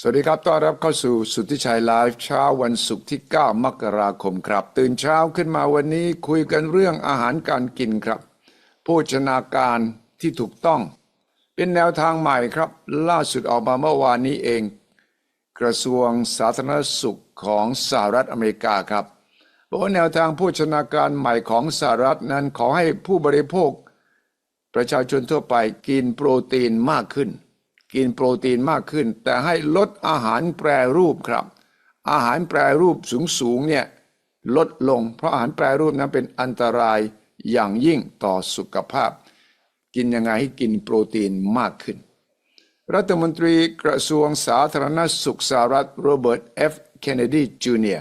สวัสดีครับ ต้อนรับเข้าสู่สุทธิชัยไลฟ์เช้าวันศุกร์ที่ 9 มกราคมครับ ตื่นเช้าขึ้นมาวันนี้คุยกันเรื่องอาหารการกินครับ โภชนาการที่ถูกต้อง เป็นแนวทางใหม่ครับ ล่าสุดออกมาเมื่อวานนี้เอง กระทรวงสาธารณสุขของสหรัฐอเมริกาครับบอกว่าแนวทางโภชนาการใหม่ของสหรัฐนั้นขอให้ผู้บริโภค ประชาชนทั่วไปกินโปรตีนมากขึ้น กินโปรตีนมากขึ้น แต่ให้ลดอาหารแปรรูปครับ อาหารแปรรูปสูงๆเนี่ยลดลง เพราะอาหารแปรรูปนั้นเป็นอันตรายอย่างยิ่งต่อสุขภาพ กินยังไงให้กินโปรตีนมากขึ้น รัฐมนตรีกระทรวงสาธารณสุขสหรัฐโรเบิร์ตเอฟเคนเนดีจูเนีย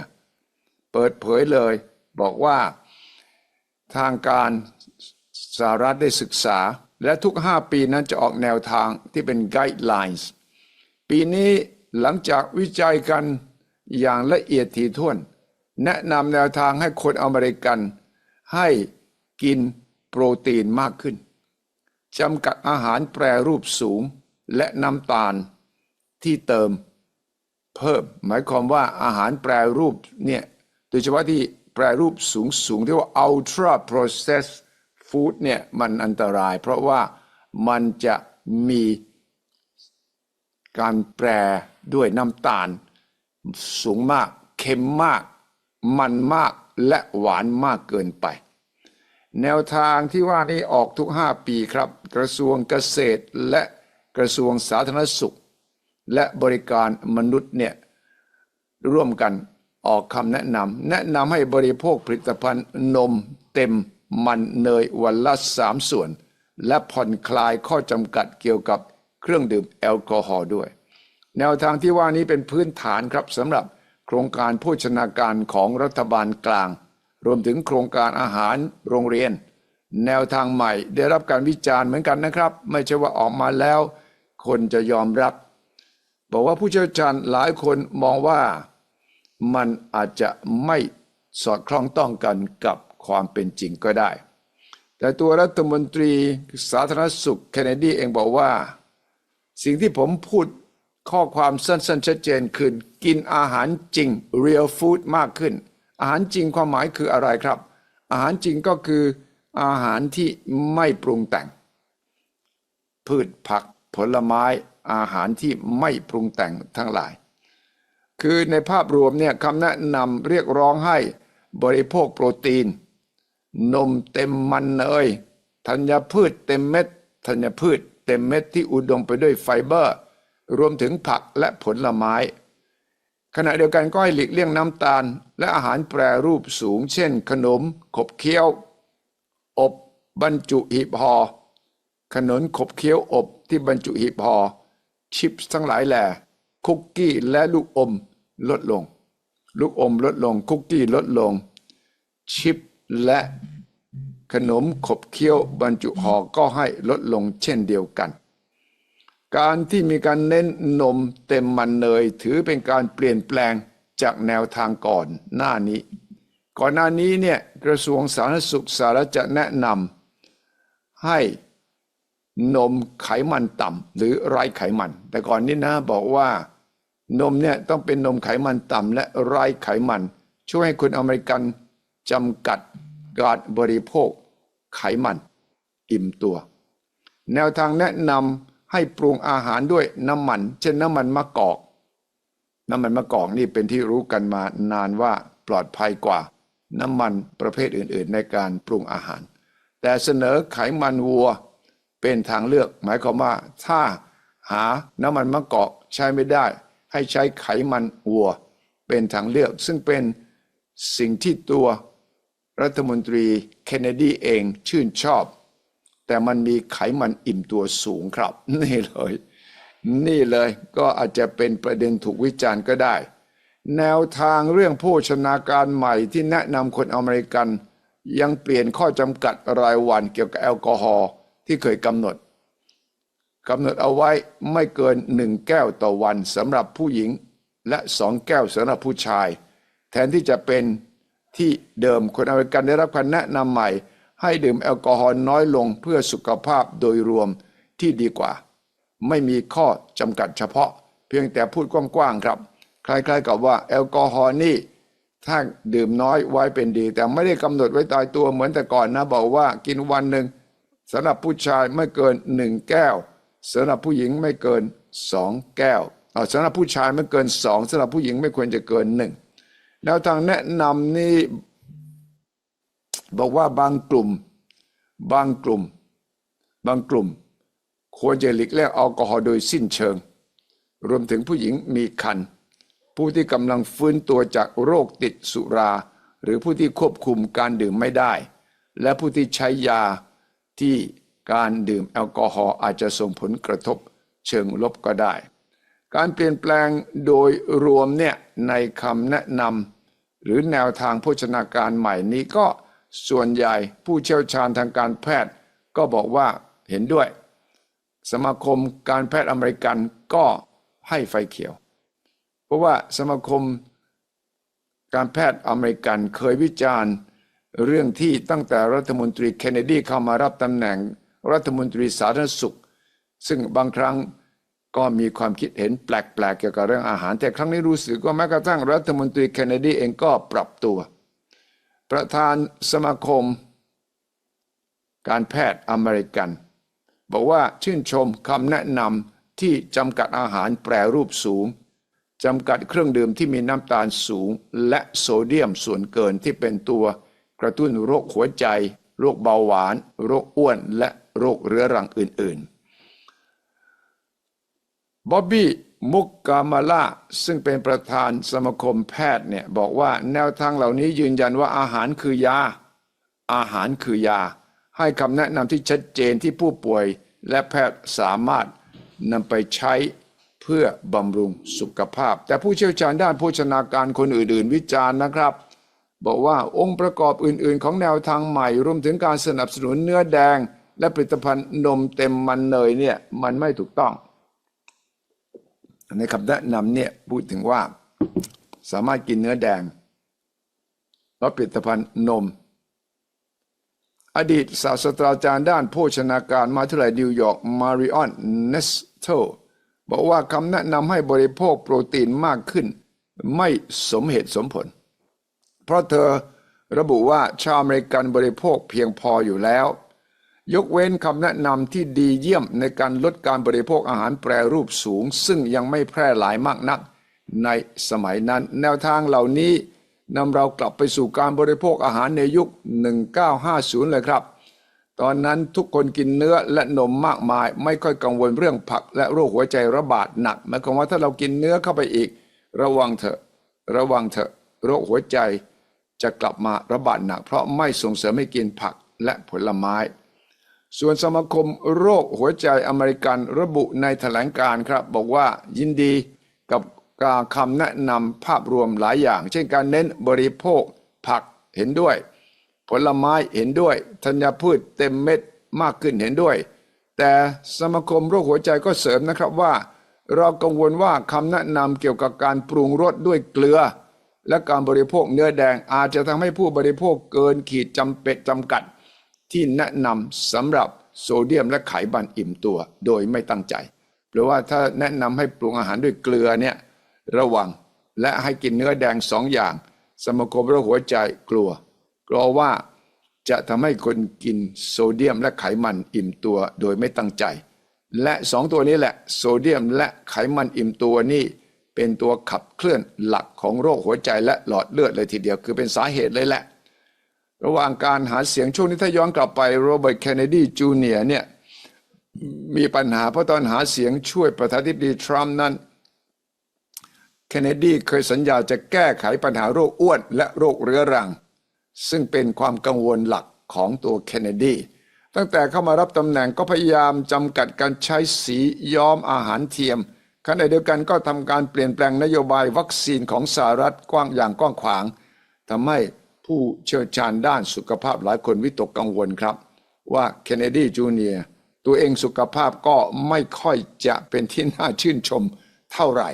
เปิดเผยเลย บอกว่าทางการสหรัฐได้ศึกษา และทุก 5 ปีนั้นจะออกแนวทางที่เป็น guidelines ปีนี้หลังจากวิจัยกันอย่างละเอียดถี่ถ้วน แนะนำแนวทางให้คนอเมริกัน ให้กินโปรตีนมากขึ้นจำกัดอาหารแปรรูปสูงและน้ำตาลที่เติมเพิ่ม หมายความว่าอาหารแปรรูปเนี่ยโดยเฉพาะที่แปรรูปสูงสูงที่ว่า ultra processed food เนี่ยมันอันตราย เพราะว่ามันจะมีการแปรด้วยน้ำตาล สูงมาก เค็มมาก มันมากและหวานมากเกินไป แนวทางที่ว่านี้ออกทุก 5 ปีครับ กระทรวงเกษตรและกระทรวงสาธารณสุข และบริการมนุษย์เนี่ยร่วมกันออกคำแนะนำแนะนำให้บริโภคผลิตภัณฑ์นมเต็ม มันเนยวันละสามส่วน และผ่อนคลายข้อจำกัดเกี่ยวกับเครื่องดื่มแอลกอฮอล์ด้วย แนวทางที่ว่านี้เป็นพื้นฐานครับสำหรับโครงการโภชนาการของรัฐบาลกลาง รวมถึงโครงการอาหารโรงเรียน แนวทางใหม่ได้รับการวิจารณ์เหมือนกันนะครับ ไม่ใช่ว่าออกมาแล้ว คนจะยอมรับ บอกว่าผู้เชี่ยวชาญหลายคนมองว่ามันอาจจะไม่สอดคล้องต้องกันกับ ความเป็นจริงก็ได้ แต่ตัวรัฐมนตรีสาธารณสุข เคนเนดีเองบอกว่า สิ่งที่ผมพูดข้อความสั้นๆชัดเจนคือกินอาหารจริง real food มากขึ้น อาหารจริงความหมายคืออะไรครับ อาหารจริงก็คืออาหารที่ไม่ปรุงแต่ง พืชผักผลไม้อาหารที่ไม่ปรุงแต่งทั้งหลาย คือในภาพรวมเนี่ยคำแนะนำเรียกร้องให้บริโภคโปรตีน นมเต็มมันเนยธัญพืชเต็มเม็ดธัญพืชเต็มเม็ดที่อุดมไปด้วยไฟเบอร์ รวมถึงผักและผลไม้ ขณะเดียวกันก็ให้หลีกเลี่ยงน้ำตาล และอาหารแปรรูปสูง เช่น ขนม ขบเคี้ยว อบบรรจุหีบห่อขนมขบเคี้ยวอบที่บรรจุหีบห่อชิปทั้งหลายแหล่คุกกี้และลูกอมลดลง ลูกอมลดลงคุกกี้ลดลง ชิป และขนมขบเคี้ยวบรรจุห่อก็ให้ลดลงเช่นเดียวกัน การที่มีการเน้นนมเต็มมันเนยถือเป็นการเปลี่ยนแปลงจากแนวทางก่อนหน้านี้ ก่อนหน้านี้เนี่ยกระทรวงสาธารณสุขสหรัฐจะแนะนำให้นมไขมันต่ำหรือไร้ไขมัน แต่ก่อนนี้นะบอกว่านมเนี่ยต้องเป็นนมไขมันต่ำและไร้ไขมัน ช่วยให้คนอเมริกัน จำกัดการบริโภคไขมัน อิ่มตัว แนวทางแนะนำให้ปรุงอาหารด้วยน้ำมัน เช่นน้ำมันมะกอก น้ำมันมะกอกนี่เป็นที่รู้กันมานานว่าปลอดภัยกว่า น้ำมันประเภทอื่น ๆ ในการปรุงอาหาร แต่เสนอไขมันวัวเป็นทางเลือก หมายความว่าถ้าหาน้ำมันมะกอกใช้ไม่ได้ ให้ใช้ไขมันวัว เป็นทางเลือกซึ่งเป็นสิ่งที่ตัว รัฐมนตรีเคนเนดีเองชื่นชอบ แต่มันมีไขมันอิ่มตัวสูงครับ นี่เลย นี่เลยก็อาจจะเป็นประเด็นถูกวิจารณ์ก็ได้ แนวทางเรื่องโภชนาการใหม่ที่แนะนำคนอเมริกันยังเปลี่ยนข้อจำกัดรายวันเกี่ยวกับแอลกอฮอล์ที่เคยกำหนดกำหนดเอาไว้ไม่เกินหนึ่งแก้วต่อวันสำหรับผู้หญิงและสองแก้วสำหรับผู้ชาย แทนที่จะเป็น ที่เดิมคนอเมริกันได้รับคำแนะนำใหม่ ให้ดื่มแอลกอฮอล์น้อยลงเพื่อสุขภาพโดยรวมที่ดีกว่า ไม่มีข้อจำกัดเฉพาะ เพียงแต่พูดกว้างๆครับ คล้ายๆกับว่าแอลกอฮอล์นี่ถ้าดื่มน้อยไว้เป็นดี แต่ไม่ได้กำหนดไว้ตายตัวเหมือนแต่ก่อนนะ บอกว่ากินวันหนึ่งสำหรับผู้ชายไม่เกินหนึ่งแก้วสำหรับผู้หญิงไม่เกินสองแก้วสำหรับผู้ชายไม่เกินสองสำหรับผู้หญิงไม่ควรจะเกินหนึ่ง แนวทางแนะนำนี่บอกว่าบางกลุ่ม บางกลุ่ม บางกลุ่ม ควรจะหลีกเลี่ยงแอลกอฮอล์โดยสิ้นเชิง รวมถึงผู้หญิงมีคัน ผู้ที่กำลังฟื้นตัวจากโรคติดสุรา หรือผู้ที่ควบคุมการดื่มไม่ได้ และผู้ที่ใช้ยาที่การดื่มแอลกอฮอล์อาจจะส่งผลกระทบเชิงลบก็ได้ การเปลี่ยนแปลงโดยรวมเนี่ยในคำแนะนำ หรือแนวทางโภชนาการใหม่นี้ก็ส่วนใหญ่ผู้เชี่ยวชาญทางการแพทย์ ก็บอกว่าเห็นด้วย สมาคมการแพทย์อเมริกันก็ให้ไฟเขียว เพราะว่าสมาคมการแพทย์อเมริกันเคยวิจารณ์เรื่องที่ตั้งแต่รัฐมนตรีเคนเนดีเข้ามารับตำแหน่งรัฐมนตรีสาธารณสุข ซึ่งบางครั้ง ก็มีความคิดเห็นแปลกๆเกี่ยวกับเรื่องอาหาร แต่ครั้งนี้รู้สึกว่าแม้กระทั่งรัฐมนตรีเคนเนดีเองก็ปรับตัว ประธานสมาคม การแพทย์อเมริกัน บอกว่าชื่นชมคำแนะนำที่จำกัดอาหารแปรรูปสูงจำกัดเครื่องดื่มที่มีน้ำตาลสูง และโซเดียมส่วนเกินที่เป็นตัว กระตุ้นโรคหัวใจ โรคเบาหวาน โรคอ้วนและโรคเรื้อรังอื่นๆ บ๊อบบี้มุกกามาลาซึ่งเป็นประธานสมาคมแพทย์เนี่ยบอกว่าแนวทางเหล่านี้ยืนยันว่าอาหารคือยา อาหารคือยา ให้คำแนะนำที่ชัดเจนที่ผู้ป่วยและแพทย์สามารถนำไปใช้เพื่อบำรุงสุขภาพ แต่ผู้เชี่ยวชาญด้านโภชนาการคนอื่น ๆ วิจารณ์นะครับ บอกว่าองค์ประกอบอื่น ๆ ของแนวทางใหม่ รวมถึงการสนับสนุนเนื้อแดง และผลิตภัณฑ์นมเต็มมันเนยเนี่ยมันไม่ถูกต้อง ในคำแนะนำเนี่ยพูดถึงว่าสามารถกินเนื้อแดงและผลิตภัณฑ์นม อดีตศาสตราจารย์ด้านโภชนาการมาทยาลัยนิวยอร์กมาริออนเนสโตบอกว่าคำแนะนำให้บริโภคโปรตีนมากขึ้น ไม่สมเหตุสมผล เพราะเธอระบุว่าชาวอเมริกันบริโภคเพียงพออยู่แล้ว ยกเว้นคำแนะนำที่ดีเยี่ยมในการลดการบริโภคอาหารแปรรูปสูง ซึ่งยังไม่แพร่หลายมากนัก ในสมัยนั้น แนวทางเหล่านี้นำเรากลับไปสู่การบริโภคอาหารในยุค 1950 เลยครับ ตอนนั้นทุกคนกินเนื้อและนมมากมาย ไม่ค่อยกังวลเรื่องผักและโรคหัวใจระบาดหนักหมายความว่าถ้าเรากินเนื้อเข้าไปอีก ระวังเถอะระวังเถอะโรคหัวใจจะกลับมาระบาดหนัก เพราะไม่ส่งเสริมให้กินผักและผลไม้ ส่วนสมาคมโรคหัวใจอเมริกันระบุในแถลงการครับ บอกว่ายินดีกับการคำแนะนำภาพรวมหลายอย่าง เช่นการเน้นบริโภคผักเห็นด้วย ผลไม้เห็นด้วยธัญพืชเต็มเม็ดมากขึ้นเห็นด้วย แต่สมาคมโรคหัวใจก็เสริมนะครับว่า เรากังวลว่าคำแนะนำเกี่ยวกับการปรุงรสด้วยเกลือ และการบริโภคเนื้อแดงอาจจะทำให้ผู้บริโภคเกินขีดจำเป็นจำกัด ที่แนะนำสำหรับโซเดียมและไขมันอิ่มตัวโดยไม่ตั้งใจเพราะว่าถ้าแนะนำให้ปรุงอาหารด้วยเกลือเนี่ยระวังและให้กินเนื้อแดงสองอย่าง สมคมโรคหัวใจกลัวกลัวว่าจะทำให้คนกินโซเดียมและไขมันอิ่มตัวโดยไม่ตั้งใจ และสองตัวนี้แหละโซเดียมและไขมันอิ่มตัวนี่เป็นตัวขับเคลื่อนหลักของโรคหัวใจและหลอดเลือดเลยทีเดียวคือเป็นสาเหตุเลยแหละ ระหว่างการหาเสียงช่วงนี้ถ้าย้อนกลับไปโรเบิร์ตเคนเนดีจูเนียเนี่ยมีปัญหาเพราะตอนหาเสียงช่วยประธานาธิบดีทรัมป์นั้นเคนเนดีเคยสัญญาจะแก้ไขปัญหาโรคอ้วนและโรคเรื้อรัง ซึ่งเป็นความกังวลหลักของตัวเคนเนดีตั้งแต่เข้ามารับตำแหน่งก็พยายามจำกัดการใช้สีย้อมอาหารเทียมขณะเดียวกันก็ทำการเปลี่ยนแปลงนโยบายวัคซีนของสหรัฐกว้างอย่างกว้างขวางทำให้ ผู้เชี่ยวชาญด้านสุขภาพหลายคนวิตกกังวลครับ ว่าเคนเนดีจูเนียร์ตัวเองสุขภาพก็ไม่ค่อยจะเป็นที่น่าชื่นชมเท่าไหร่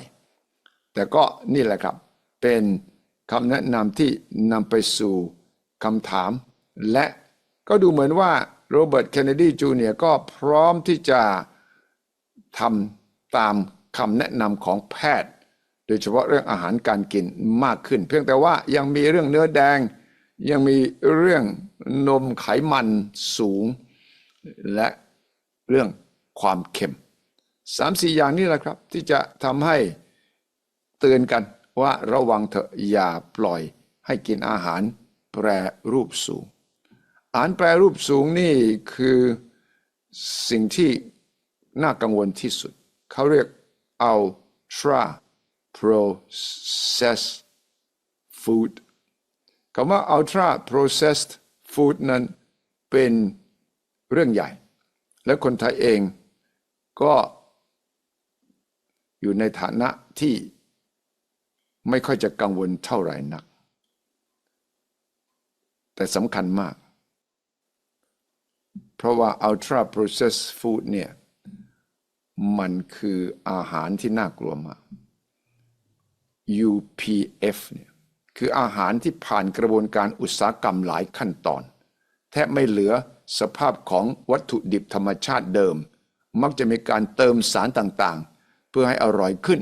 แต่ก็นี่แหละครับ เป็นคำแนะนำที่นำไปสู่คำถาม และก็ดูเหมือนว่าโรเบิร์ตเคนเนดีจูเนียร์ก็พร้อมที่จะทำตามคำแนะนำของแพทย์ โดยเฉพาะเรื่องอาหารการกินมากขึ้น เพียงแต่ว่ายังมีเรื่องเนื้อแดง ยังมีเรื่องนมไขมันสูง และเรื่องความเค็มสามสี่อย่างนี้แหละครับ ที่จะทำให้เตือนกันว่าระวังเถอะอย่าปล่อยให้กินอาหารแปรรูปสูง อาหารแปรรูปสูงนี่คือสิ่งที่น่ากังวลที่สุด เขาเรียก ultra processed food คำว่า ultra processed food นั้นเป็นเรื่องใหญ่ และคนไทยเองก็อยู่ในฐานะที่ไม่ค่อยจะกังวลเท่าไหร่นัก แต่สำคัญมาก เพราะว่า ultra processed food เนี่ยมันคืออาหารที่น่ากลัวมาก UPF เนี่ย คืออาหารที่ผ่านกระบวนการอุตสาหกรรมหลายขั้นตอน แทบไม่เหลือสภาพของวัตถุดิบธรรมชาติเดิม มักจะมีการเติมสารต่างๆ เพื่อให้อร่อยขึ้น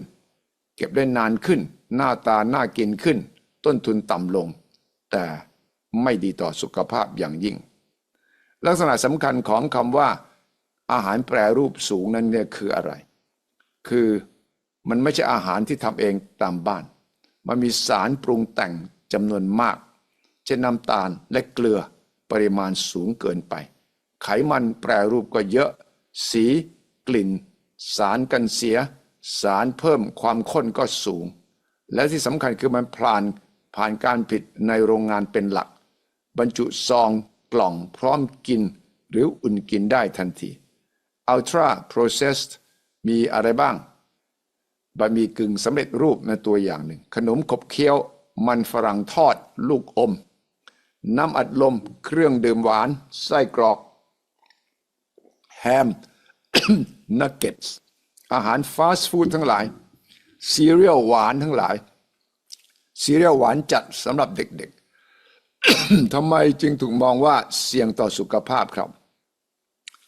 เก็บได้นานขึ้น หน้าตาน่ากินขึ้น ต้นทุนต่ำลง แต่ไม่ดีต่อสุขภาพอย่างยิ่ง ลักษณะสำคัญของคำว่า อาหารแปรรูปสูงนั้นเนี่ยคืออะไร คือมันไม่ใช่อาหารที่ทำเองตามบ้าน มันมีสารปรุงแต่งจำนวนมาก เช่นน้ำตาลและเกลือปริมาณสูงเกินไป ไขมันแปรรูปก็เยอะ สี กลิ่น สารกันเสีย สารเพิ่มความข้นก็สูง และที่สำคัญคือมันผ่านผ่านการผลิตในโรงงานเป็นหลัก บรรจุซองกล่องพร้อมกิน หรืออุ่นกินได้ทันที Ultra processed มีอะไรบ้าง บะหมี่กึ่งสำเร็จรูปในตัวอย่างหนึ่ง ขนมขบเคี้ยว มันฝรั่งทอด ลูกอม น้ำอัดลม เครื่องดื่มหวาน ไส้กรอก แฮมนักเก็ตส์อาหารฟาสต์ฟู้ดทั้งหลายซีเรียลหวานทั้งหลายซีเรียลหวานจัดสำหรับเด็กๆทำไมจึงถูกมองว่าเสี่ยงต่อสุขภาพครับ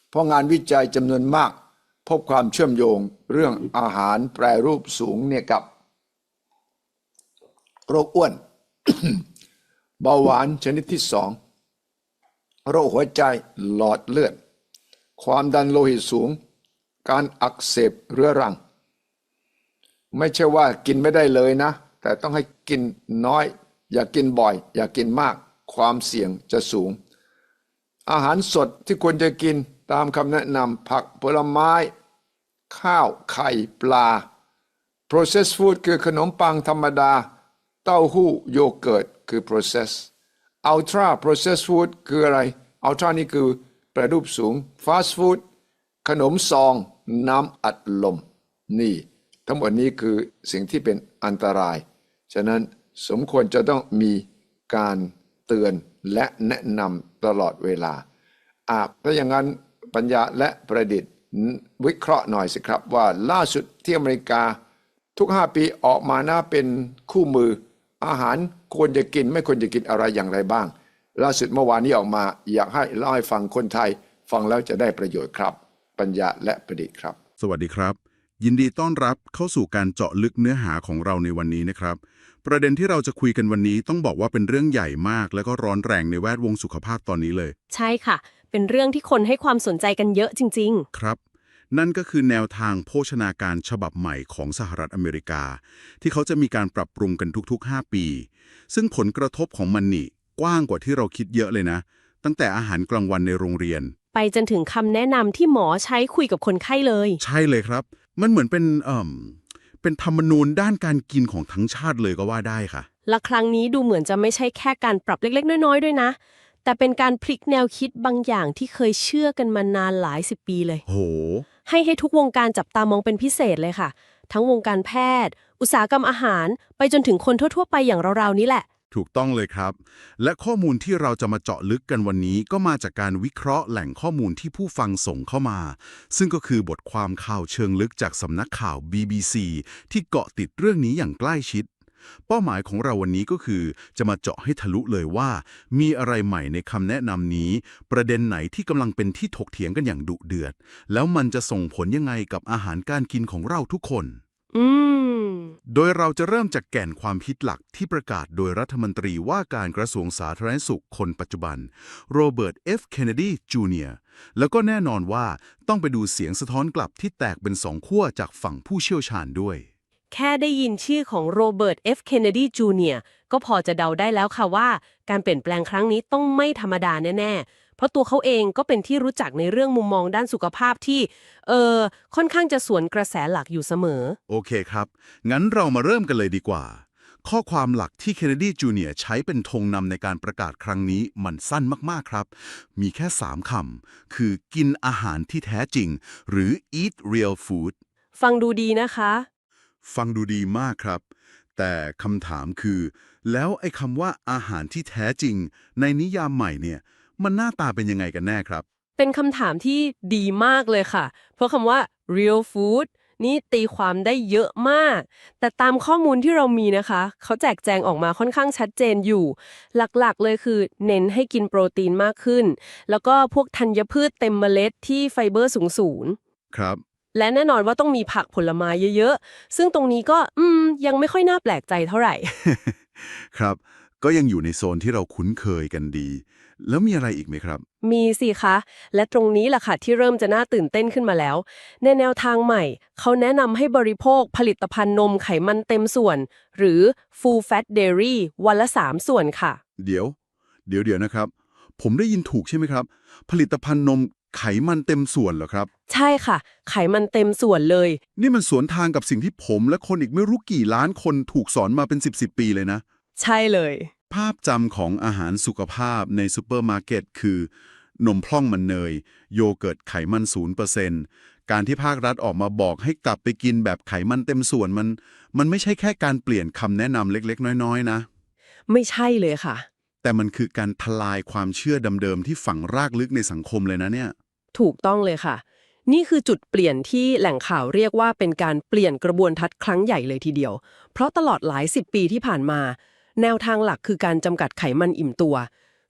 เพราะงานวิจัยจำนวนมาก พบความเชื่อมโยงเรื่องอาหารแปรรูปสูงเนี่ยกับ โรคอ้วน เบาหวานชนิดที่สองโรคหัวใจหลอดเลือด ความดันโลหิตสูง การอักเสบเรื้อรัง ไม่ใช่ว่ากินไม่ได้เลยนะ แต่ต้องให้กินน้อย อย่ากกินบ่อย อย่ากกินมาก ความเสี่ยงจะสูง อาหารสดที่ควรจะกิน ตามคำแนะนำผักผลไม้ ข้าวไข่ปลา processed food คือขนมปังธรรมดา เต้าหู้โยเกิร์ตคือ process ultra processed food คืออะไร ultra นี่คือแปรรูปสูง fast food ขนมซองน้ำอัดลม นี่ ทั้งหมดนี้คือสิ่งที่เป็นอันตราย ฉะนั้นสมควรจะต้องมีการเตือนและแนะนำตลอดเวลาอาถ้าอย่างนั้น ปัญญาและประดิษฐ์วิเคราะห์หน่อยสิครับ ว่าล่าสุดที่อเมริกาทุก 5 ปีออกมาหน้าเป็นคู่มืออาหารควรจะกินไม่ควรจะกินอะไรอย่างไรบ้าง ล่าสุดเมื่อวานนี้ออกมาอยากให้เล่าให้ฟังคนไทย ฟังแล้วจะได้ประโยชน์ครับ ปัญญาและประดิษฐ์ครับ สวัสดีครับ ยินดีต้อนรับเข้าสู่การเจาะลึกเนื้อหาของเราในวันนี้นะครับ ประเด็นที่เราจะคุยกันวันนี้ต้องบอกว่าเป็นเรื่องใหญ่มาก และก็ร้อนแรงในแวดวงสุขภาพตอนนี้เลย ใช่ค่ะ เป็นเรื่องที่คนให้ความสนใจกันเยอะจริงครับ นั่นก็คือแนวทางโภชนาการฉบับใหม่ของสหรัฐอเมริกา ที่เขาจะมีการปรับปรุงกันทุกๆ 5 ปี ซึ่งผลกระทบของมันนี่กว้างกว่าที่เราคิดเยอะเลยนะ ตั้งแต่อาหารกลางวันในโรงเรียนๆไปจนถึงคำแนะนำที่หมอใช้คุยกับคนไข้เลย ใช่เลยครับ มันเหมือนเป็นเอ่มเป็นธรรมนูญด้านการกินของทั้งชาติเลยก็ว่าได้ค่ะ และครั้งนี้ดูเหมือนจะไม่ใช่แค่การปรับเล็กๆ น้อยๆ ด้วยนะ แต่เป็นการพลิกแนวคิดบางอย่างที่เคยเชื่อกันมานานหลายสิบปีเลย โห ให้ให้ทุกวงการจับตามองเป็นพิเศษเลยค่ะ ทั้งวงการแพทย์ อุตสาหกรรมอาหาร ไปจนถึงคนทั่ว ๆ ไปอย่างเราๆนี้แหละ ถูกต้องเลยครับ และข้อมูลที่เราจะมาเจาะลึกกันวันนี้ ก็มาจากการวิเคราะห์แหล่งข้อมูลที่ผู้ฟังส่งเข้ามา ซึ่งก็คือบทความข่าวเชิงลึกจากสำนักข่าว BBC ที่เกาะติดเรื่องนี้อย่างใกล้ชิด เป้าหมายของเราวันนี้ก็คือ จะมาเจาะให้ทะลุเลยว่า มีอะไรใหม่ในคำแนะนำนี้ ประเด็นไหนที่กำลังเป็นที่ถกเถียงกันอย่างดุเดือด แล้วมันจะส่งผลยังไงกับอาหารการกินของเราทุกคนอืมโดยเราจะเริ่มจากแก่นความคิดหลักที่ประกาศโดยรัฐมนตรีว่าการกระทรวงสาธารณสุขคนปัจจุบัน โรเบิร์ต เอฟ เคนเนดี จูเนียร์ แล้วก็แน่นอนว่าต้องไปดูเสียงสะท้อนกลับที่แตกเป็นสองขั้วจากฝั่งผู้เชี่ยวชาญด้วย แค่ได้ยินชื่อของโรเบิร์ตเอฟเคนเนดีจูเนียร์ก็พอจะเดาได้แล้วค่ะว่า การเปลี่ยนแปลงครั้งนี้ต้องไม่ธรรมดาแน่ ๆ เพราะตัวเขาเองก็เป็นที่รู้จักในเรื่องมุมมองด้านสุขภาพที่ เออค่อนข้างจะสวนกระแสหลักอยู่เสมอ โอเคครับ งั้นเรามาเริ่มกันเลยดีกว่า ข้อความหลักที่เคนเนดีจูเนียร์ใช้เป็นธงนำในการประกาศครั้งนี้มันสั้นมาก ๆ ครับ มีแค่ 3คำคือกินอาหารที่แท้จริง หรือ eat real food ฟังดูดีนะคะ ฟังดูดีมากครับ แต่คำถามคือ แล้วไอ้คำว่าอาหารที่แท้จริง ในนิยามใหม่เนี่ย มันหน้าตาเป็นยังไงกันแน่ครับ เป็นคำถามที่ดีมากเลยค่ะ เพราะคำว่า real food นี่ตีความได้เยอะมาก แต่ตามข้อมูลที่เรามีนะคะ เขาแจกแจงออกมาค่อนข้างชัดเจนอยู่ หลักๆ เลยคือ เน้นให้กินโปรตีนมากขึ้น แล้วก็พวกธัญพืชเต็มเมล็ดที่ไฟเบอร์สูงครับๆ และแน่นอนว่าต้องมีผักผลไม้เยอะๆ ซึ่งตรงนี้ก็อืมยังไม่ค่อยน่าแปลกใจเท่าไหร่ ครับ ก็ยังอยู่ในโซนที่เราคุ้นเคยกันดี แล้วมีอะไรอีกไหมครับ มีสิคะ และตรงนี้แหละค่ะที่เริ่มจะน่าตื่นเต้นขึ้นมาแล้ว ในแนวทางใหม่ เขาแนะนำให้บริโภคผลิตภัณฑ์นมไขมันเต็มส่วน หรือ full fat dairy วันละ 3 ส่วนค่ะ เดี๋ยว เดี๋ยวเดี๋ยวนะครับ ผมได้ยินถูกใช่ไหมครับ ผลิตภัณฑ์นม ไขมันเต็มส่วนเหรอครับ ใช่ค่ะ ไขมันเต็มส่วนเลย นี่มันสวนทางกับสิ่งที่ผมและคนอีกไม่รู้กี่ล้านคนถูกสอนมาเป็น 10บสปีเลยนะ ใช่เลย ภาพจำของอาหารสุขภาพในซูเปอร์มาร์เก็ตคือนมพร่องมันเนย โยเกิร์ตไขมัน0%การที่ภาครัฐออกมาบอกให้กลับไปกินแบบไขมันเต็มส่วนมัน มันไม่ใช่แค่การเปลี่ยนคำแนะนำเล็กๆ น้อยๆ นะ ไม่ใช่เลยค่ะ แต่มันคือการทลายความเชื่อเดิมๆที่ฝังรากลึกในสังคมเลยนะเนี่ย ถูกต้องเลยค่ะ นี่คือจุดเปลี่ยนที่แหล่งข่าวเรียกว่าเป็นการเปลี่ยนกระบวนทัศน์ครั้งใหญ่เลยทีเดียว เพราะตลอดหลายสิบปีที่ผ่านมา แนวทางหลักคือการจำกัดไขมันอิ่มตัว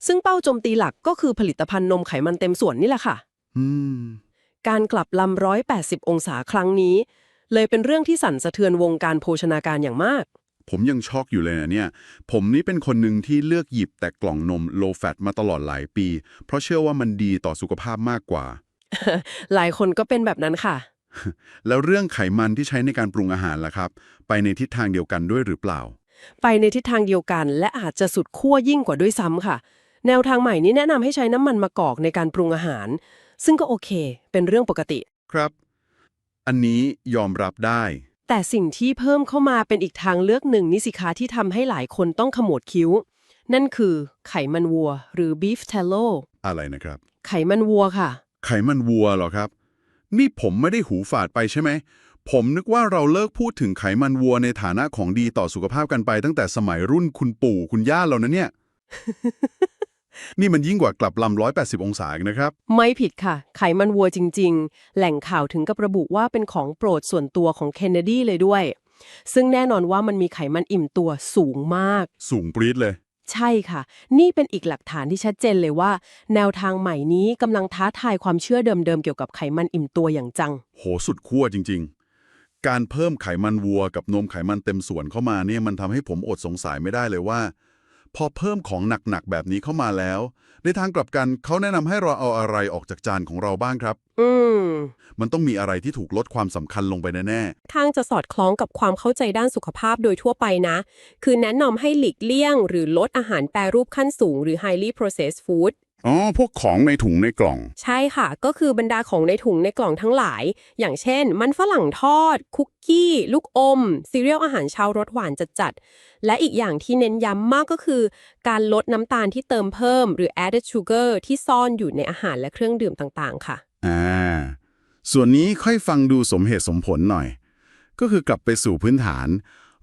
ซึ่งเป้าโจมตีหลักก็คือผลิตภัณฑ์นมไขมันเต็มส่วนนี่แหละค่ะอืมการกลับลำร้อยแปดสิบองศาครั้งนี้ เลยเป็นเรื่องที่สั่นสะเทือนวงการโภชนาการอย่างมาก ผมยังช็อกอยู่เลยนะเนี่ย ผมนี่เป็นคนหนึ่งที่เลือกหยิบแต่กล่องนม low fat มาตลอดหลายปี เพราะเชื่อว่ามันดีต่อสุขภาพมากกว่า หลายคนก็เป็นแบบนั้นค่ะ แล้วเรื่องไขมันที่ใช้ในการปรุงอาหารล่ะครับ ไปในทิศทางเดียวกันด้วยหรือเปล่า ไปในทิศทางเดียวกัน และอาจจะสุดขั้วยิ่งกว่าด้วยซ้ำค่ะ แนวทางใหม่นี้แนะนำให้ใช้น้ำมันมะกอกในการปรุงอาหาร ซึ่งก็โอเค เป็นเรื่องปกติ ครับ อันนี้ยอมรับได้ แต่สิ่งที่เพิ่มเข้ามาเป็นอีกทางเลือกหนึ่งนิสิคะที่ทำให้หลายคนต้องขมวดคิ้ว นั่นคือไขมันวัว หรือ beef tallow อะไรนะครับ ไขมันวัวค่ะ ไขมันวัวเหรอครับ นี่ผมไม่ได้หูฝาดไปใช่ไหม ผมนึกว่าเราเลิกพูดถึงไขมันวัวในฐานะของดีต่อสุขภาพกันไปตั้งแต่สมัยรุ่นคุณปู่คุณย่าเรานะเนี่ย นี่มันยิ่งกว่ากลับลำ180 องศาอีกนะครับ ไม่ผิดค่ะ ไขมันวัวจริง ๆ แหล่งข่าวถึงกับระบุว่าเป็นของโปรดส่วนตัวของเคนเนดีเลยด้วย ซึ่งแน่นอนว่ามันมีไขมันอิ่มตัวสูงมาก สูงปรี๊ดเลย ใช่ค่ะ นี่เป็นอีกหลักฐานที่ชัดเจนเลยว่า แนวทางใหม่นี้กำลังท้าทายความเชื่อเดิมๆเกี่ยวกับไขมันอิ่มตัวอย่างจัง โหสุดขั้วจริง ๆ การเพิ่มไขมันวัวกับนมไขมันเต็มส่วนเข้ามาเนี่ยมันทำให้ผมอดสงสัยไม่ได้เลยว่า พอเพิ่มของหนักๆแบบนี้เข้ามาแล้ว ในทางกลับกันเขาแนะนำให้เราเอาอะไรออกจากจานของเราบ้างครับ อืมมันต้องมีอะไรที่ถูกลดความสำคัญลงไปแน่ทางจะสอดคล้องกับความเข้าใจด้านสุขภาพโดยทั่วไปนะ คือแนะนำให้หลีกเลี่ยง หรือลดอาหารแปรรูปขั้นสูง หรือ highly processed food ๆ อ๋อ พวกของในถุงในกล่อง ใช่ค่ะ ก็คือบรรดาของในถุงในกล่องทั้งหลาย อย่างเช่น มันฝรั่งทอด คุกกี้ ลูกอม ซีเรียลอาหารเช้ารสหวานจัดๆ และอีกอย่างที่เน้นย้ำมากก็คือ การลดน้ำตาลที่เติมเพิ่ม หรือ added sugar ที่ซ่อนอยู่ในอาหารและเครื่องดื่มต่างๆ ค่ะ อ่า ส่วนนี้ค่อยฟังดูสมเหตุสมผลหน่อย ก็คือกลับไปสู่พื้นฐาน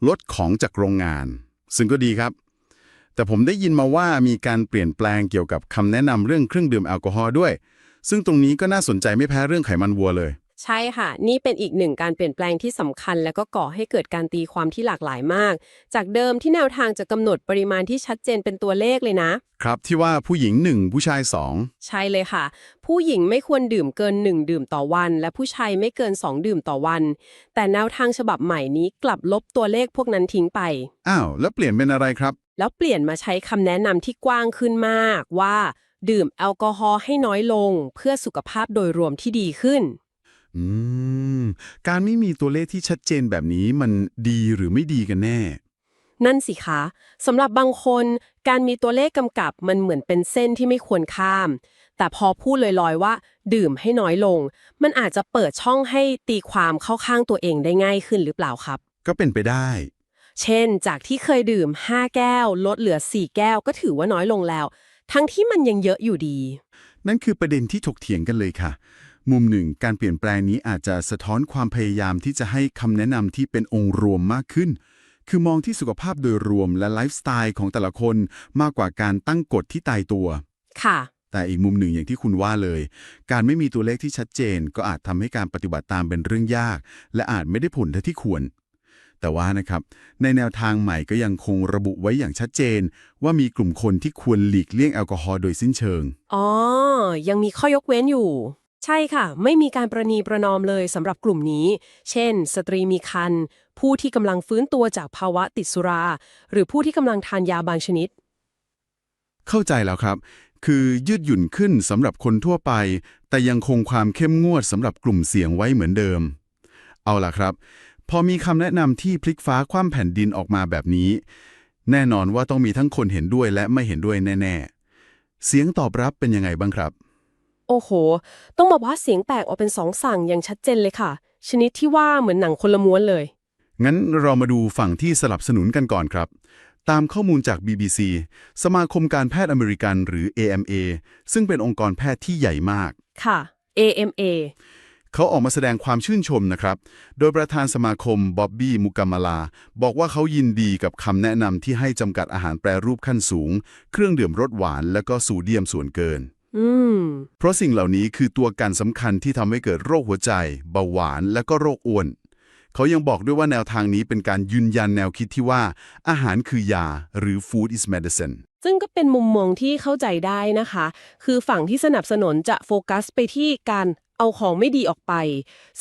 ลดของจากโรงงาน ซึ่งก็ดีครับ แต่ผมได้ยินมาว่ามีการเปลี่ยนแปลงเกี่ยวกับคำแนะนำเรื่องเครื่องดื่มแอลกอฮอล์ด้วย ซึ่งตรงนี้ก็น่าสนใจไม่แพ้เรื่องไขมันวัวเลย ใช่ค่ะ นี่เป็นอีกหนึ่งการเปลี่ยนแปลงที่สำคัญ และก็ก่อให้เกิดการตีความที่หลากหลายมาก จากเดิมที่แนวทางจะกำหนดปริมาณที่ชัดเจนเป็นตัวเลขเลยนะ ครับที่ว่าผู้หญิงหนึ่งผู้ชายสองใช่เลยค่ะ ผู้หญิงไม่ควรดื่มเกิน 1 ดื่มต่อวัน และผู้ชายไม่เกิน 2 ดื่มต่อวัน แต่แนวทางฉบับใหม่นี้กลับลบตัวเลขพวกนั้นทิ้งไปอ้าวแล้วเปลี่ยนเป็นอะไรครับ แล้วเปลี่ยนมาใช้คำแนะนำที่กว้างขึ้นมากว่า ดื่มแอลกอฮอล์ให้น้อยลง เพื่อสุขภาพโดยรวมที่ดีขึ้น อืม การไม่มีตัวเลขที่ชัดเจนแบบนี้มันดีหรือไม่ดีกันแน่ นั่นสิคะสำหรับบางคนการมีตัวเลขกำกับมันเหมือนเป็นเส้นที่ไม่ควรข้าม แต่พอพูดลอยๆว่า ดื่มให้น้อยลง มันอาจจะเปิดช่องให้ตีความเข้าข้างตัวเองได้ง่ายขึ้นหรือเปล่าครับ ก็เป็นไปได้ เช่น จากที่เคยดื่ม 5 แก้ว ลดเหลือ 4 แก้วก็ถือว่าน้อยลงแล้ว ทั้งที่มันยังเยอะอยู่ดี นั่นคือประเด็นที่ถกเถียงกันเลยค่ะ มุมหนึ่งการเปลี่ยนแปลงนี้อาจจะสะท้อนความพยายามที่จะให้คำแนะนำที่เป็นองค์รวมมากขึ้น คือมองที่สุขภาพโดยรวมและไลฟ์สไตล์ของแต่ละคนมากกว่าการตั้งกฎที่ตายตัว ค่ะ แต่อีกมุมหนึ่งอย่างที่คุณว่าเลย การไม่มีตัวเลขที่ชัดเจน ก็อาจทำให้การปฏิบัติตามเป็นเรื่องยาก และอาจไม่ได้ผลเท่าที่ควรแต่ว่านะครับในแนวทางใหม่ก็ยังคงระบุไว้อย่างชัดเจน ว่ามีกลุ่มคนที่ควรหลีกเลี่ยงแอลกอฮอล์โดยสิ้นเชิง อ๋อ ยังมีข้อยกเว้นอยู่ ใช่ค่ะ ไม่มีการประนีประนอมเลยสำหรับกลุ่มนี้ เช่น สตรีมีครรภ์ผู้ที่กำลังฟื้นตัวจากภาวะติดสุรา หรือผู้ที่กำลังทานยาบางชนิด เข้าใจแล้วครับ คือยืดหยุ่นขึ้นสำหรับคนทั่วไป แต่ยังคงความเข้มงวดสำหรับกลุ่มเสี่ยงไว้เหมือนเดิม เอาล่ะครับ พอมีคำแนะนำที่พลิกฟ้าคว่ำแผ่นดินออกมาแบบนี้ แน่นอนว่าต้องมีทั้งคนเห็นด้วยและไม่เห็นด้วยแน่ ๆ เสียงตอบรับเป็นยังไงบ้างครับ โอ้โห ต้องบอกว่าเสียงแตกออกเป็นสองสั่งอย่างชัดเจนเลยค่ะ ชนิดที่ว่าเหมือนหนังคนละม้วนเลย งั้นเรามาดูฝั่งที่สลับสนุนกันก่อนครับ ตามข้อมูลจาก BBC สมาคมการแพทย์อเมริกันหรือ AMA ซึ่งเป็นองค์กรแพทย์ที่ใหญ่มาก ค่ะ AMA เขาออกมาแสดงความชื่นชมนะครับ โดยประธานสมาคมบ๊อบบี้มุกัมมาลา บอกว่าเขายินดีกับคำแนะนำที่ให้จำกัดอาหารแปรรูปขั้นสูง เครื่องดื่มรสหวาน และก็โซเดียมส่วนเกิน อืม เพราะสิ่งเหล่านี้คือตัวการสำคัญที่ทำให้เกิดโรคหัวใจ เบาหวานและก็โรคอ้วน เขายังบอกด้วยว่าแนวทางนี้เป็นการยืนยันแนวคิดที่ว่า อาหารคือยาหรือ food is medicine ซึ่งก็เป็นมุมมองที่เข้าใจได้นะคะ คือฝั่งที่สนับสนุนจะโฟกัสไปที่การเอาของไม่ดีออกไป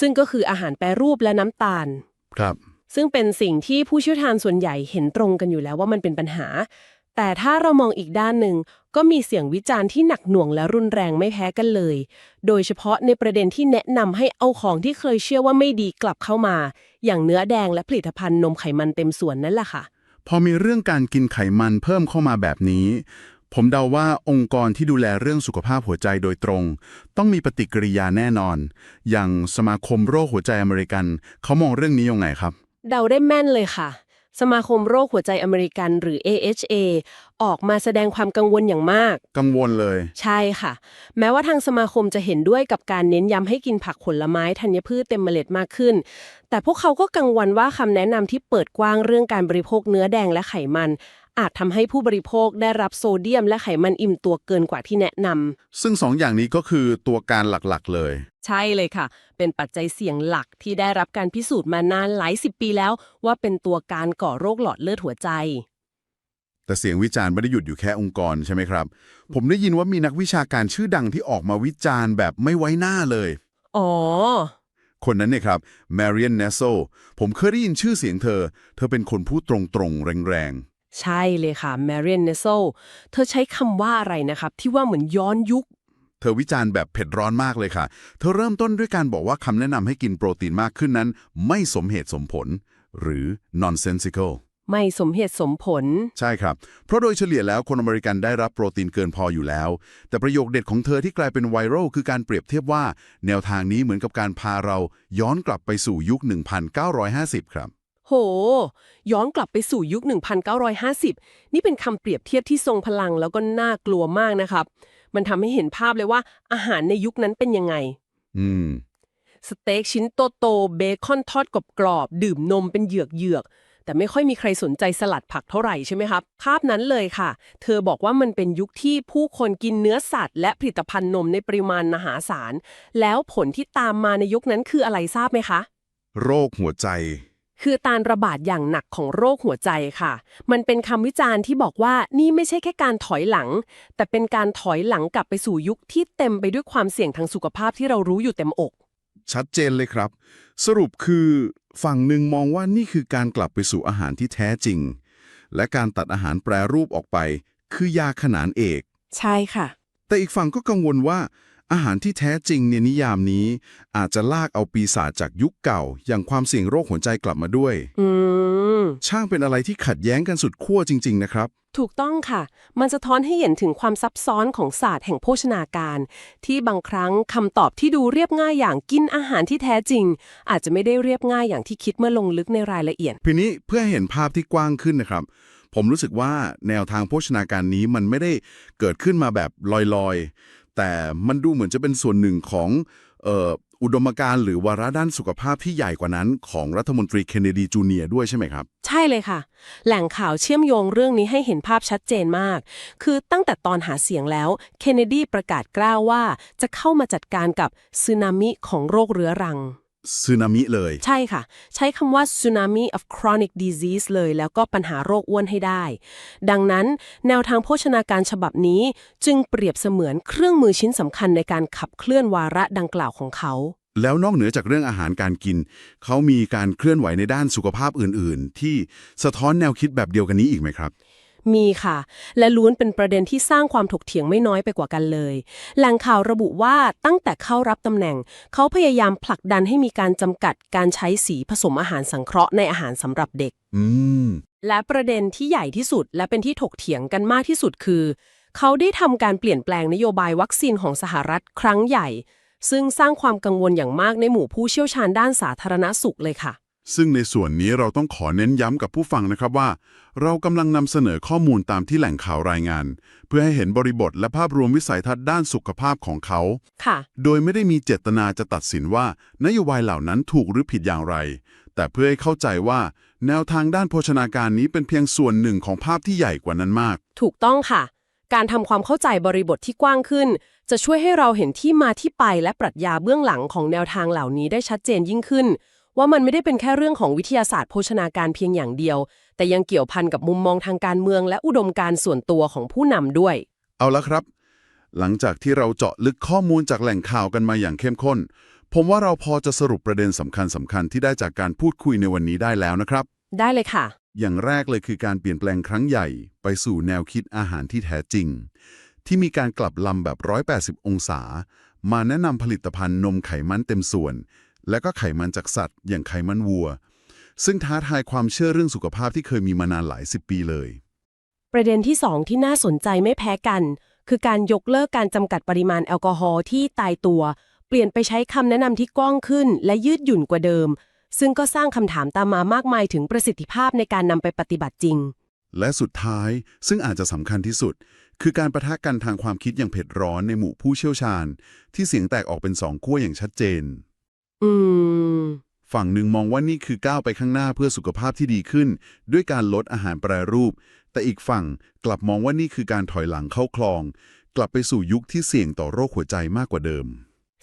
ซึ่งก็คืออาหารแปรรูปและน้ำตาล ครับ ซึ่งเป็นสิ่งที่ผู้เชี่ยวชาญส่วนใหญ่เห็นตรงกันอยู่แล้วว่ามันเป็นปัญหา แต่ถ้าเรามองอีกด้านหนึ่ง ก็มีเสียงวิจารณ์ที่หนักหน่วงและรุนแรงไม่แพ้กันเลย โดยเฉพาะในประเด็นที่แนะนำให้เอาของที่เคยเชื่อว่าไม่ดีกลับเข้ามา อย่างเนื้อแดงและผลิตภัณฑ์นมไขมันเต็มส่วนนั่นแหละค่ะ พอมีเรื่องการกินไขมันเพิ่มเข้ามาแบบนี้ ผมเดาว่าองค์กรที่ดูแลเรื่องสุขภาพหัวใจโดยตรง ต้องมีปฏิกิริยาแน่นอน อย่างสมาคมโรคหัวใจอเมริกัน เขามองเรื่องนี้ยังไงครับ เดาได้แม่นเลยค่ะ สมาคมโรคหัวใจอเมริกันหรือ AHA ออกมาแสดงความกังวลอย่างมาก กังวลเลย ใช่ค่ะ แม้ว่าทางสมาคมจะเห็นด้วยกับการเน้นย้ำให้กินผักผลไม้ธัญพืชเต็มเมล็ดมากขึ้น แต่พวกเขาก็กังวลว่าคำแนะนำที่เปิดกว้างเรื่องการบริโภคเนื้อแดงและไขมัน อาจทำให้ผู้บริโภคได้รับโซเดียมและไขมันอิ่มตัวเกินกว่าที่แนะนำซึ่งสองอย่างนี้ก็คือตัวการหลักๆเลย ใช่เลยค่ะ เป็นปัจจัยเสี่ยงหลักที่ได้รับการพิสูจน์มานานหลายสิบปีแล้ว ว่าเป็นตัวการก่อโรคหลอดเลือดหัวใจ แต่เสียงวิจารณ์ไม่ได้หยุดอยู่แค่องค์กรใช่ไหมครับ ผมได้ยินว่ามีนักวิชาการชื่อดังที่ออกมาวิจารณ์แบบไม่ไว้หน้าเลย อ๋อคนนั้นเนี่ยครับ Marian n e s s e l ผมเคยได้ยินชื่อเสียงเธอ เธอเป็นคนพูดตรงๆ แรง ใช่เลยค่ะ Marian n e s s e l เธอใช้คำว่าอะไรนะครับ ที่ว่าเหมือนย้อนยุคๆเธอวิจารณ์แบบเผ็ดร้อนมากเลยค่ะ เธอเริ่มต้นด้วยการบอกว่าคำแนะนำให้กินโปรตีนมากขึ้นนั้น ไม่สมเหตุสมผล หรือ nonsensical ไม่สมเหตุสมผล ใช่ครับ เพราะโดยเฉลี่ยแล้วคนอเมริกันได้รับโปรตีนเกินพออยู่แล้ว แต่ประโยคเด็ดของเธอที่กลายเป็นไวรัลคือการเปรียบเทียบว่า แนวทางนี้เหมือนกับการพาเราย้อนกลับไปสู่ยุค 1950 ครับ โห ย้อนกลับไปสู่ยุค 1950 นี่เป็นคำเปรียบเทียบที่ทรงพลังแล้วก็น่ากลัวมากนะครับ มันทำให้เห็นภาพเลยว่าอาหารในยุคนั้นเป็นยังไง อืม สเต็กชิ้นโตๆเบคอนทอดกรอบๆดื่มนมเป็นเหยือกๆแต่ไม่ค่อยมีใครสนใจสลัดผักเท่าไหร่ใช่ไหมครับ ภาพนั้นเลยค่ะ เธอบอกว่ามันเป็นยุคที่ผู้คนกินเนื้อสัตว์ และผลิตภัณฑ์นมในปริมาณมหาศาล แล้วผลที่ตามมาในยุคนั้นคืออะไรทราบไหมคะ โรคหัวใจ คือการระบาดอย่างหนักของโรคหัวใจค่ะ มันเป็นคำวิจารณ์ที่บอกว่านี่ไม่ใช่แค่การถอยหลัง แต่เป็นการถอยหลังกลับไปสู่ยุคที่เต็มไปด้วยความเสี่ยงทางสุขภาพที่เรารู้อยู่เต็มอก ชัดเจนเลยครับ สรุปคือ ฝั่งหนึ่งมองว่านี่คือการกลับไปสู่อาหารที่แท้จริง และการตัดอาหารแปรรูปออกไป คือยาขนานเอก ใช่ค่ะ แต่อีกฝั่งก็กังวลว่า อาหารที่แท้จริงในนิยามนี้ อาจจะลากเอาปีศาจจากยุคเก่า อย่างความเสี่ยงโรคหัวใจกลับมาด้วย อืม ช่างเป็นอะไรที่ขัดแย้งกันสุดขั้วจริง ๆ นะครับ ถูกต้องค่ะ มันสะท้อนให้เห็นถึงความซับซ้อนของศาสตร์แห่งโภชนาการ ที่บางครั้งคำตอบที่ดูเรียบง่ายอย่างกินอาหารที่แท้จริง อาจจะไม่ได้เรียบง่ายอย่างที่คิดเมื่อลงลึกในรายละเอียด ทีนี้เพื่อให้เห็นภาพที่กว้างขึ้นนะครับ ผมรู้สึกว่าแนวทางโภชนาการนี้มันไม่ได้เกิดขึ้นมาแบบลอยๆ แต่มันดูเหมือนจะเป็นส่วนหนึ่งของอุดมการณ์หรือวาระด้านสุขภาพที่ใหญ่กว่านั้น ของรัฐมนตรีเคนเนดีจูเนียร์ด้วยใช่ไหมครับ ใช่เลยค่ะ แหล่งข่าวเชื่อมโยงเรื่องนี้ให้เห็นภาพชัดเจนมาก คือตั้งแต่ตอนหาเสียงแล้วเคนเนดีประกาศกล้าวว่าจะเข้ามาจัดการกับสึนามิของโรคเรื้อรัง ซึนามิเลย ใช่ค่ะ ใช้คำว่า tsunami of chronic disease เลยแล้วก็ปัญหาโรคอ้วนให้ได้ ดังนั้นแนวทางโภชนาการฉบับนี้จึงเปรียบเสมือนเครื่องมือชิ้นสำคัญในการขับเคลื่อนวาระดังกล่าวของเขา แล้วนอกเหนือจากเรื่องอาหารการกิน เขามีการเคลื่อนไหวในด้านสุขภาพอื่น ๆ ที่สะท้อนแนวคิดแบบเดียวกันนี้อีกไหมครับ มีค่ะ และล้วนเป็นประเด็นที่สร้างความถกเถียงไม่น้อยไปกว่ากันเลย แหล่งข่าวระบุว่าตั้งแต่เข้ารับตำแหน่ง เขาพยายามผลักดันให้มีการจำกัดการใช้สีผสมอาหารสังเคราะห์ในอาหารสำหรับเด็ก อืมและประเด็นที่ใหญ่ที่สุดและเป็นที่ถกเถียงกันมากที่สุดคือ เขาได้ทำการเปลี่ยนแปลงนโยบายวัคซีนของสหรัฐครั้งใหญ่ ซึ่งสร้างความกังวลอย่างมากในหมู่ผู้เชี่ยวชาญด้านสาธารณสุขเลยค่ะ ซึ่งในส่วนนี้เราต้องขอเน้นย้ำกับผู้ฟังนะครับว่า เรากำลังนำเสนอข้อมูลตามที่แหล่งข่าวรายงาน เพื่อให้เห็นบริบทและภาพรวมวิสัยทัศน์ด้านสุขภาพของเขา ค่ะ โดยไม่ได้มีเจตนาจะตัดสินว่า นโยบายเหล่านั้นถูกหรือผิดอย่างไร แต่เพื่อให้เข้าใจว่า แนวทางด้านโภชนาการนี้เป็นเพียงส่วนหนึ่งของภาพที่ใหญ่กว่านั้นมาก ถูกต้องค่ะ การทำความเข้าใจบริบทที่กว้างขึ้น จะช่วยให้เราเห็นที่มาที่ไปและปรัชญาเบื้องหลังของแนวทางเหล่านี้ได้ชัดเจนยิ่งขึ้น ว่ามันไม่ได้เป็นแค่เรื่องของวิทยาศาสตร์โภชนาการเพียงอย่างเดียว แต่ยังเกี่ยวพันกับมุมมองทางการเมือง และอุดมการณ์ส่วนตัวของผู้นำด้วย เอาละครับ หลังจากที่เราเจาะลึกข้อมูลจากแหล่งข่าวกันมาอย่างเข้มข้น ผมว่าเราพอจะสรุปประเด็นสำคัญสำคัญๆที่ได้จากการพูดคุยในวันนี้ได้แล้วนะครับ ได้เลยค่ะ อย่างแรกเลยคือการเปลี่ยนแปลงครั้งใหญ่ ไปสู่แนวคิดอาหารที่แท้จริง ที่มีการกลับลำแบบ 180 องศา มาแนะนำผลิตภัณฑ์นมไขมันเต็มส่วน และก็ไขมันจากสัตว์ อย่างไขมันวัว ซึ่งท้าทายความเชื่อเรื่องสุขภาพที่เคยมีมานานหลายสิบปีเลย ประเด็นที่2ที่น่าสนใจไม่แพ้กัน คือการยกเลิกการจำกัดปริมาณแอลกอฮอล์ที่ตายตัว เปลี่ยนไปใช้คำแนะนำที่กว้างขึ้น และยืดหยุ่นกว่าเดิม ซึ่งก็สร้างคำถามตามมามากมายถึงประสิทธิภาพในการนำไปปฏิบัติจริง และสุดท้ายซึ่งอาจจะสำคัญที่สุด คือการประทะกันทางความคิดอย่างเผ็ดร้อนในหมู่ผู้เชี่ยวชาญ ที่เสียงแตกออกเป็นสองขั้วอย่างชัดเจน อืม ฝั่งหนึ่งมองว่านี่คือก้าวไปข้างหน้าเพื่อสุขภาพที่ดีขึ้น ด้วยการลดอาหารแปรรูป แต่อีกฝั่งกลับมองว่านี่คือการถอยหลังเข้าคลอง กลับไปสู่ยุคที่เสี่ยงต่อโรคหัวใจมากกว่าเดิม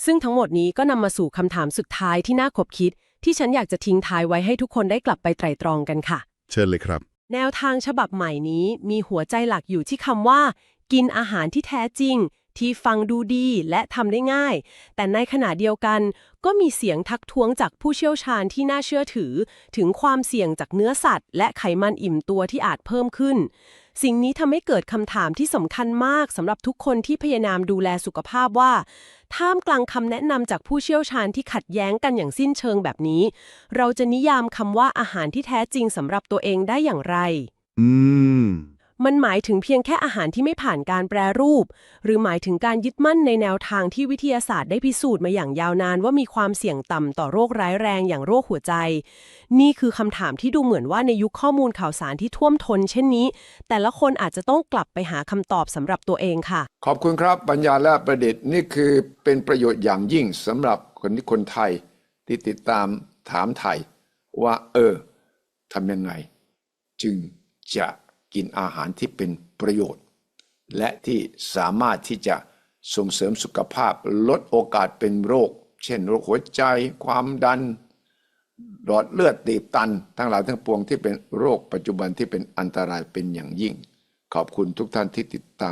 ซึ่งทั้งหมดนี้ก็นำมาสู่คำถามสุดท้ายที่น่าขบคิด ที่ฉันอยากจะทิ้งท้ายไว้ให้ทุกคนได้กลับไปไตร่ตรองกันค่ะ เชิญเลยครับ แนวทางฉบับใหม่นี้มีหัวใจหลักอยู่ที่คำว่า กินอาหารที่แท้จริง ที่ฟังดูดีและทำได้ง่าย แต่ในขณะเดียวกัน ก็มีเสียงทักท้วงจากผู้เชี่ยวชาญที่น่าเชื่อถือ ถึงความเสี่ยงจากเนื้อสัตว์ และไขมันอิ่มตัวที่อาจเพิ่มขึ้น สิ่งนี้ทำให้เกิดคำถามที่สำคัญมากสำหรับทุกคนที่พยายามดูแลสุขภาพว่า ท่ามกลางคำแนะนำจากผู้เชี่ยวชาญที่ขัดแย้งกันอย่างสิ้นเชิงแบบนี้ เราจะนิยามคำว่าอาหารที่แท้จริงสำหรับตัวเองได้อย่างไร อืม มันหมายถึงเพียงแค่อาหารที่ไม่ผ่านการแปรรูป หรือหมายถึงการยึดมั่นในแนวทางที่วิทยาศาสตร์ได้พิสูจน์มาอย่างยาวนานว่ามีความเสี่ยงต่ำต่อโรคร้ายแรงอย่างโรคหัวใจ นี่คือคำถามที่ดูเหมือนว่าในยุคข้อมูลข่าวสารที่ท่วมท้นเช่นนี้ แต่ละคนอาจจะต้องกลับไปหาคำตอบสำหรับตัวเองค่ะ ขอบคุณครับปัญญาและประดิษฐ์นี่คือเป็นประโยชน์อย่างยิ่งสำหรับคนที่คนไทยที่ติดตามถามไทยว่าเออทำยังไง จึงจะ กินอาหารที่เป็นประโยชน์ และที่สามารถที่จะส่งเสริมสุขภาพลดโอกาสเป็นโรค เช่น โรคหัวใจ ความดัน หลอดเลือดตีบตัน ทั้งหลายทั้งปวงที่เป็นโรคปัจจุบันที่เป็นอันตรายเป็นอย่างยิ่ง ขอบคุณทุกท่านที่ติดตาม